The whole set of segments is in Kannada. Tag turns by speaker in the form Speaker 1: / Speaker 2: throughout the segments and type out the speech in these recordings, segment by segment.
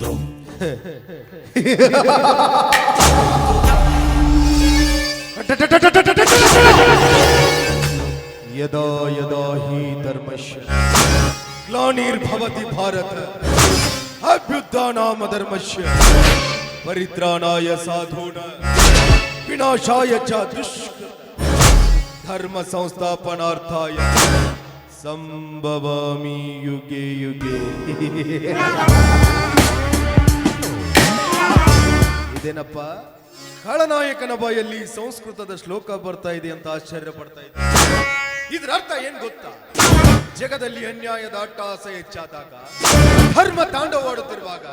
Speaker 1: दो यदा यदा ही धर्मश ग्लानिर्भवति भारत अभ्युदानाम धर्मश परित्राणाय साधून, विनाशाय च दुष्क धर्म संस्थापनार्थाय संभवामि युगे युगे। ಇದೇನಪ್ಪ? ಖಳನಾಯಕನ ಬಾಯಲ್ಲಿ ಸಂಸ್ಕೃತದ ಶ್ಲೋಕ ಬರ್ತಾ ಇದೆ ಅಂತ ಆಶ್ಚರ್ಯ ಪಡ್ತಾ ಇದೆ. ಇದ್ರ ಅರ್ಥ ಏನ್ ಗೊತ್ತಾ? ಜಗದಲ್ಲಿ ಅನ್ಯಾಯದ ಅಟ್ಟಹಾಸ ಹೆಚ್ಚಾದಾಗ, ಧರ್ಮ ತಾಂಡವಾಡುತ್ತಿರುವಾಗ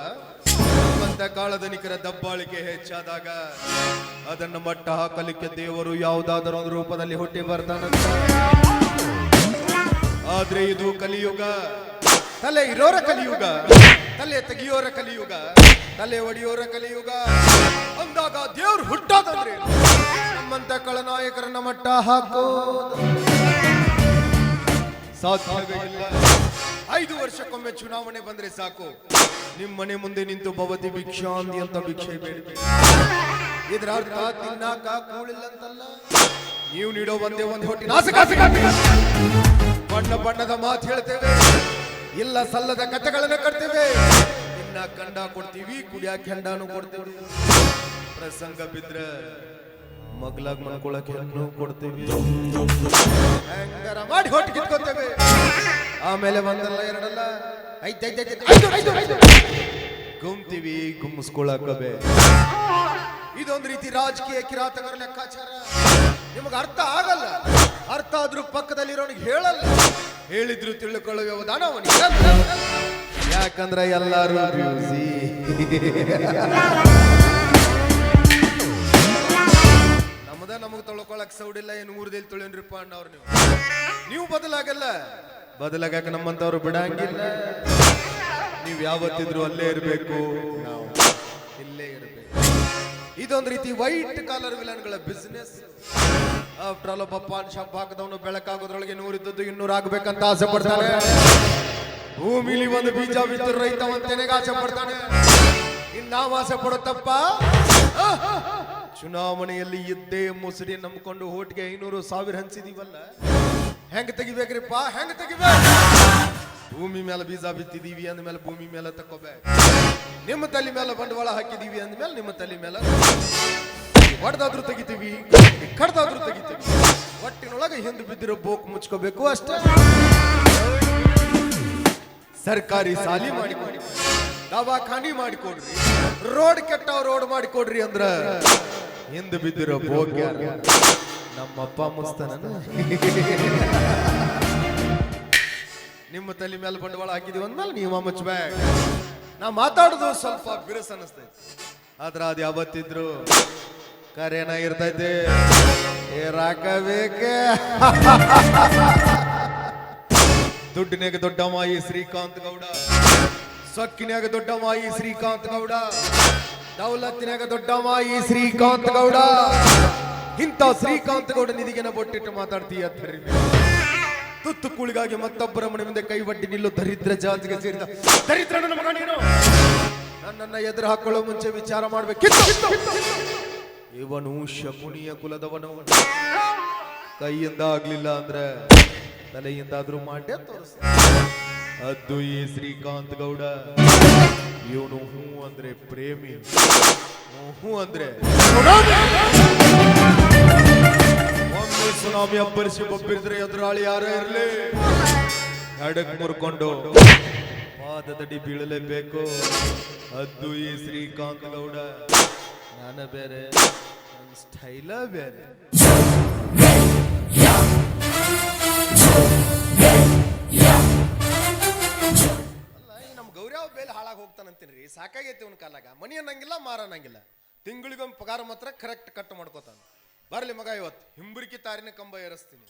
Speaker 1: ಶ್ರೀಮಂತ ಕಾಳಧನಿಕರ ದಬ್ಬಾಳಿಕೆ ಹೆಚ್ಚಾದಾಗ, ಅದನ್ನು ಮಟ್ಟ ಹಾಕಲಿಕ್ಕೆ ದೇವರು ಯಾವುದಾದರೂ ಒಂದು ರೂಪದಲ್ಲಿ ಹುಟ್ಟಿ ಬರ್ತಾನಂತ. ಆದ್ರೆ ಇದು ಕಲಿಯುಗ. ತಲೆ ಇರೋರ ಕಲಿಯುಗ, ತಲೆ ತೆಗಿಯೋರ ಕಲಿಯುಗ, ತಲೆ ಒಡೆಯೋರ ಕಲಿಯುಗ. ಅಂದಾಗ ದೇವ್ರು ಹುಟ್ಟಾದ್ರೆ ನಮ್ಮಂತ ಕಳನಾಯಕರನ್ನ ಮಟ್ಟ ಹಾಕೋ ಸಾಧ್ಯವೇ ಇಲ್ಲ. ಐದು ವರ್ಷಕ್ಕೊಮ್ಮೆ ಚುನಾವಣೆ ಬಂದ್ರೆ ಸಾಕು. ನಿಮ್ ಮನೆ ಮುಂದೆ ನಿಂತು ಭವತಿ ಭಿಕ್ಷಾಂತಿ ಅಂತ ಭಿಕ್ಷೆ ಬೇಡ ಇದ್ರ ಅರ್ಥ ತಿನ್ನಾಕ ಕೂಳಿಲ್ಲ ಅಂತಲ್ಲ ನೀವು ನೀಡೋ ಒಂದೇ ಒಂದು ಹೊಟ್ಟೆ. ಬಣ್ಣ ಬಣ್ಣದ ಮಾತು ಹೇಳ್ತೇವೆ. ಇಲ್ಲ ಸಲ್ಲದ ಕಥೆಗಳನ್ನು ಕಟ್ತೇವೆ. ಇನ್ನ ಕಂಡ ಕೊಡ್ತೀವಿ, ಕುಡಿಯಾಕ ಹೆಂಡಾನು ಕೊಡ್ತೀವಿ. ಪ್ರಸಂಗ ಬಿದ್ರ ಮಗ್ಲಾಗ್ ಮನ್ಕೊಳಕ್ ಹೆಣ್ಣು ಕೊಡ್ತೀವಿ. ಮಾಡಿ ಹೊಟ್ಟೆ ಕಿತ್ಕೊತೇವೆ. ಆಮೇಲೆ ಒಂದಲ್ಲ, ಎರಡಲ್ಲ. ಐದ್ ಗುಮ್ತೀವಿ ಗುಮ್ಮಿಸ್ಕೊಳಕಬೇ ಇದೊಂದು ರೀತಿ ರಾಜಕೀಯ ಕಿರಾತಕರ ಲೆಕ್ಕಾಚಾರ. ನಿಮಗೆ ಅರ್ಥ ಆಗಲ್ಲ. ಆದ್ರೂ ಪಕ್ಕದಲ್ಲಿರೋನಿಗೆ ಹೇಳಲ್ಲ. ಹೇಳಿದ್ರು ತಿಳ್ಕೊಳ್ಳೋ ವ್ಯವಧಾನ ಅವನಿಗೆ. ಯಾಕಂದ್ರೆ ಎಲ್ಲರೂ ಬ್ಯೂಸಿ ನಮ್ಮದ ನಮಗ್ ತೊಳ್ಕೊಳಕ್ ಸೌಡಿಲ್ಲ ಏನು ಊರ್ದಲ್ಲಿ ತೊಳೆನ್ರಿಪ್ಪ ಅಣ್ಣವ್ರು ನೀವು. ನೀವು ಬದಲಾಗಲ್ಲ. ಬದಲಾಗಕ ನಮ್ಮಂತವ್ರು ಬಿಡಂಗಿಲ್ಲ. ನೀವು ಯಾವತ್ತಿದ್ರು ಅಲ್ಲೇ ಇರಬೇಕು. ನಾವು ಇಲ್ಲೇ ಇರಬೇಕು. ಇದೊಂದು ರೀತಿ ವೈಟ್ ಕಾಲರ್ ವಿಲನ್ಗಳ ಬಿಸ್ನೆಸ್ ಆಫ್ಟರ್ ಆಲ್ ಒಬ್ಬ ಪಾನ್ ಶಾಪ್ ಹಾಕದವನು ಬೆಳಕಾಗೋದ್ರೊಳಗೆ ನೂರಿದ್ದದ್ದು ಇನ್ನೂರು ಆಗ್ಬೇಕಂತ ಆಸೆ ಪಡ್ತಾನೆ. ಭೂಮಿಲಿ ಒಂದು ಬೀಜ ಬಿತ್ತು ರೈತ ಒಂತೆನೆಗೆ ಆಸೆ ಪಡ್ತಾನೆ. ಇನ್ನಾವ ಆಸೆ ಪಡುತ್ತಪ್ಪ ಚುನಾವಣೆಯಲ್ಲಿ ಇದ್ದೇ ಮುಸುಡಿ ನಂಬ್ಕೊಂಡು ಓಟ್ಗೆ ಐನೂರು ಸಾವಿರ ಹಂಚಿದೀವಲ್ಲ. ಹೆಂಗ್ ತೆಗಿಬೇಕ್ರಿಪ್ಪ? ಹೆಂಗ್ ತೆಗಿಬೇಕು? ಭೂಮಿ ಮೇಲೆ ಬೀಜ ಬಿತ್ತಿದೀವಿ ಅಂದ್ಮೇಲೆ ಭೂಮಿ ಮೇಲೆ ತಕೋಬೇಕು ನಿಮ್ಮ ತಲೆ ಮೇಲೆ ಬಂಡವಾಳ ಹಾಕಿದೀವಿ ಅಂದ್ಮೇಲೆ ನಿಮ್ಮ ತಲೆ ಮೇಲೆ ಹೊಡೆದಾದ್ರೂ ತೆಗಿತೀವಿ, ಕಡ್ದಾದ್ರೂ ತೆಗಿತೀವಿ. ಒಟ್ಟಿನೊಳಗೆ ಹಿಂದೆ ಬಿದ್ದಿರೋ ಬೋಕ್ ಮುಚ್ಕೋಬೇಕು ಅಷ್ಟೇ. ಸರ್ಕಾರಿ ಸಾಲಿ ಮಾಡಿಕೊಡಿ ದವಾಖಾನಿ ಮಾಡಿಕೊಡ್ರಿ, ರೋಡ್ ಕೆಟ್ಟ ರೋಡ್ ಮಾಡಿಕೊಡ್ರಿ ಅಂದ್ರ ಹಿಂದೆ ಬಿದ್ದಿರೋ ಬೋಕ್? ನಮ್ಮಪ್ಪ ಮುಸ್ತಾನ ನಿಮ್ಮ ತಲೆ ಮೇಲೆ ಬಂಡವಾಳ ಹಾಕಿದೀವಿ ಅಂದ್ಮೇಲೆ ನೀವು ಮುಚ್ಚಬೇಕು ನಾ ಮಾತಾಡೋದು ಸ್ವಲ್ಪ ಬಿರುಸು ಅನಿಸ್ತೈತಿ. ಆದ್ರೆ ಅದು ಯಾವತ್ತಿದ್ರು ಕರೆನ ಇರ್ತೈತಿ. ಏರಾಕಬೇಕೆ ದುಡ್ಡಿನಾಗ ದೊಡ್ಡ ಮಾಯಿ ಶ್ರೀಕಾಂತ್ ಗೌಡ. ಸೊಕ್ಕಿನಾಗ ದೊಡ್ಡ ಮಾಯಿ ಶ್ರೀಕಾಂತ್ ಗೌಡ. ದೌಲತ್ತಿನಾಗ ದೊಡ್ಡ ಮಾಯಿ ಶ್ರೀಕಾಂತ್ ಗೌಡ. ಇಂಥ ಶ್ರೀಕಾಂತ್ ಗೌಡ ನಿಧಿಗೆನ ಬೊಟ್ಟಿಟ್ಟು ಮಾತಾಡ್ತೀಯ ತುತ್ತು ಕುಳಿಗಾಗಿ ಮತ್ತೊಬ್ಬರ ಮನೆ ಮುಂದೆ ಕೈ ಬಡ್ಡಿ ನಿಲ್ಲು ದರಿದ್ರ ಜಾತಿಗೆ ಸೇರಿದ. ದರಿದ್ರ ನನ್ನನ್ನ ಎದುರು ಹಾಕೊಳ್ಳೋ ಮುಂಚೆ ವಿಚಾರ ಮಾಡ್ಬೇಕಿತ್ತು. ಇವನು ಶಕುನಿಯ ಕುಲದವನು. ಕೈಯಿಂದ ಆಗ್ಲಿಲ್ಲ ಅಂದ್ರೆ ತಲೆಯಿಂದಾದ್ರೂ ಮಾಡ್ಯ ತೋರಿಸ ಅದು ಈ ಶ್ರೀಕಾಂತ್ ಗೌಡ. ಇವನು ಹೂ ಅಂದ್ರೆ ಪ್ರೇಮಿ. ಹೂ ಅಂದ್ರೆ ಒಮ್ಮೆ ಸುನಾಮಿ ಅಬ್ಬರಿಸಿ ಒಬ್ಬಿದ್ರೆ ಎದುರಾಳಿ ಯಾರೇ ಇರಲಿ? ಎಡಕ್ ಮುರ್ಕೊಂಡು ಪಾದದಡಿ ಬೀಳಲೇಬೇಕು. ಅದು ಈ ಶ್ರೀಕಾಂತ್ ಗೌಡ. ನಾನು ಬೇರೆ ನನ್ನ ಸ್ಟೈಲ ಬೇರೆ. ಅಲ್ಲ ನಮ್ಮ ಗೌರವ ಬೇಲೆ ಹಾಳಾಗಿ ಹೋಗ್ತಾನಂತೀನಿ ರೀ ಸಾಕಾಗೈತಿ ಅವನ ಕಾಲಾಗ ಮನಿ ಅನ್ನಂಗಿಲ್ಲ, ಮಾರ ಅನ್ನಂಗಿಲ್ಲ. ತಿಂಗಳಿಗೊಮ್ಮೆ ಪಗಾರ ಮಾತ್ರ ಕರೆಕ್ಟ್ ಕಟ್ ಮಾಡ್ಕೋತಾನೆ. ಬರಲಿ ಮಗ ಇವತ್ತು ಹಿಂಬರಿಕಿ ತಾರಿನ ಕಂಬ ಏರಿಸ್ತೀನಿ.